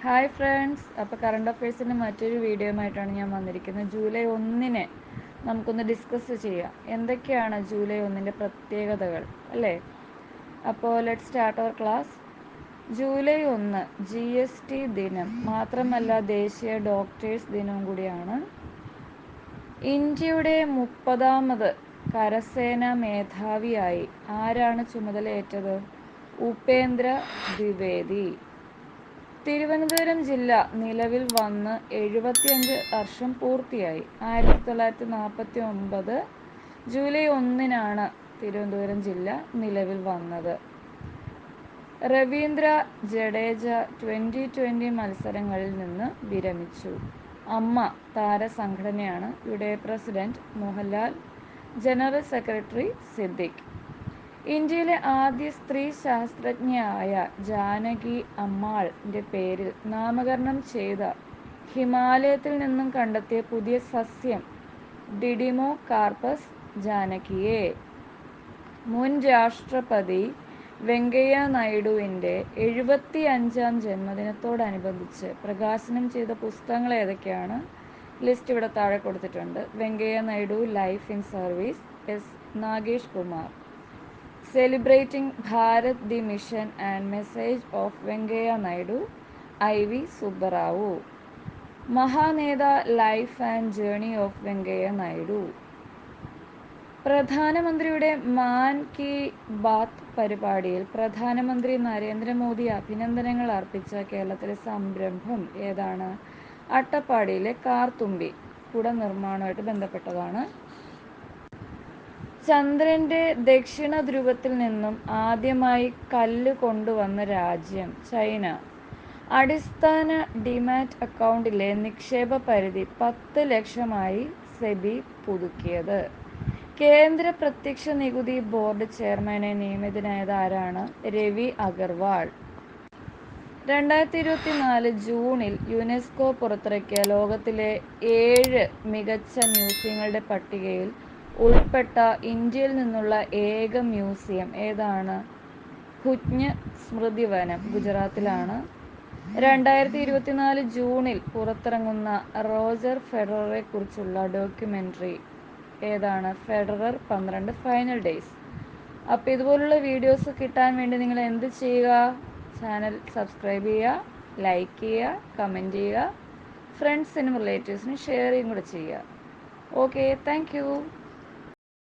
Hi friends. അപ്പോൾ current അഫയേഴ്സിന്റെ മറ്റൊരു വീഡിയോയുമായിട്ടാണ് ഞാൻ വന്നിരിക്കുന്നത്. ജൂലൈ ഒന്നിന് നമുക്കൊന്ന് ഡിസ്കസ് ചെയ്യാം. എന്തൊക്കെയാണ് ജൂലൈ ഒന്നിന്റെ പ്രത്യേകതകൾ അല്ലേ? അപ്പോൾ let start our class July ഒന്ന് ജി എസ് ടി ദിനം മാത്രമല്ല ദേശീയ ഡോക്ടേഴ്സ് ദിനവും കൂടിയാണ്. ഇന്ത്യയുടെ മുപ്പതാമത് കരസേന മേധാവിയായി ആരാണ് ചുമതലയേറ്റത്? ഉപേന്ദ്ര ദ്വിവേദി. തിരുവനന്തപുരം ജില്ല നിലവിൽ വന്ന് എഴുപത്തിയഞ്ച് വർഷം പൂർത്തിയായി. ആയിരത്തി തൊള്ളായിരത്തി നാൽപ്പത്തി ഒമ്പത് ജൂലൈ ഒന്നിനാണ് തിരുവനന്തപുരം ജില്ല നിലവിൽ വന്നത്. രവീന്ദ്ര ജഡേജ ട്വന്റി ട്വന്റി മത്സരങ്ങളിൽ നിന്ന് വിരമിച്ചു. അമ്മ താരസംഘടനയാണ്. ഇവിടെ president Mohanlal general secretary Siddique. ഇന്ത്യയിലെ ആദ്യ സ്ത്രീ ശാസ്ത്രജ്ഞയായ ജാനകി അമ്മാളിന്റെ പേരിൽ നാമകരണം ചെയ്ത ഹിമാലയത്തിൽ നിന്നും കണ്ടെത്തിയ പുതിയ സസ്യം ഡിഡിമോ കാർപ്പസ് ജാനകിയെ. മുൻ രാഷ്ട്രപതി വെങ്കയ്യ നായിഡുവിന്റെ എഴുപത്തി അഞ്ചാം ജന്മദിനത്തോടനുബന്ധിച്ച് പ്രകാശനം ചെയ്ത പുസ്തകങ്ങൾ ഏതൊക്കെയാണ്? ലിസ്റ്റ് ഇവിടെ താഴെ കൊടുത്തിട്ടുണ്ട്. Venkaiah Naidu life in service S. Nagesh Kumar. Celebrating Bharat the mission and message of Venkaiah Naidu I V Subbarao Mahaneta life and journey of Venkaiah Naidu പ്രധാനമന്ത്രിയുടെ മാൻ കി ബാത്ത് പരിപാടിയിൽ പ്രധാനമന്ത്രി നരേന്ദ്രമോദി അഭിനന്ദനങ്ങൾ അർപ്പിച്ച കേരളത്തിലെ സംരംഭം ഏതാണ്? അട്ടപ്പാടിയിലെ കാർത്തുമ്പി കുട നിർമ്മാണവുമായിട്ട് ബന്ധപ്പെട്ടതാണ്. ചന്ദ്രന്റെ ദക്ഷിണ ധ്രുവത്തിൽ നിന്നും ആദ്യമായി കല്ല് കൊണ്ടുവന്ന രാജ്യം ചൈന. അടിസ്ഥാന ഡിമാറ്റ് അക്കൗണ്ടിലെ നിക്ഷേപ പരിധി പത്ത് ലക്ഷമായി സെബി പുതുക്കിയത്. കേന്ദ്ര പ്രത്യക്ഷ നികുതി ബോർഡ് ചെയർമാനെ നിയമിതനായത് ആരാണ്? രവി അഗർവാൾ. രണ്ടായിരത്തി ഇരുപത്തി നാല് ജൂണിൽ യുനെസ്കോ പുറത്തിറക്കിയ ലോകത്തിലെ ഏഴ് മികച്ച മ്യൂസിയങ്ങളുടെ പട്ടികയിൽ ഉൾപ്പെട്ട ഇന്ത്യയിൽ നിന്നുള്ള ഏക മ്യൂസിയം ഏതാണ്? ഹുജ്ഞ് സ്മൃതിവനം ഗുജറാത്തിലാണ്. രണ്ടായിരത്തി ഇരുപത്തിനാല് ജൂണിൽ പുറത്തിറങ്ങുന്ന റോജർ ഫെഡററെ കുറിച്ചുള്ള ഡോക്യുമെന്ററി ഏതാണ്? ഫെഡറർ പന്ത്രണ്ട് ഫൈനൽ ഡേയ്സ്. അപ്പോൾ ഇതുപോലുള്ള വീഡിയോസ് കിട്ടാൻ വേണ്ടി നിങ്ങൾ എന്ത് ചെയ്യുക? ചാനൽ സബ്സ്ക്രൈബ് ചെയ്യുക ലൈക്ക് ചെയ്യുക കമന്റ് ചെയ്യുക ഫ്രണ്ട്സിനും റിലേറ്റീവ്സിനും ചെയ്യും കൂടെ ചെയ്യുക. Okay thank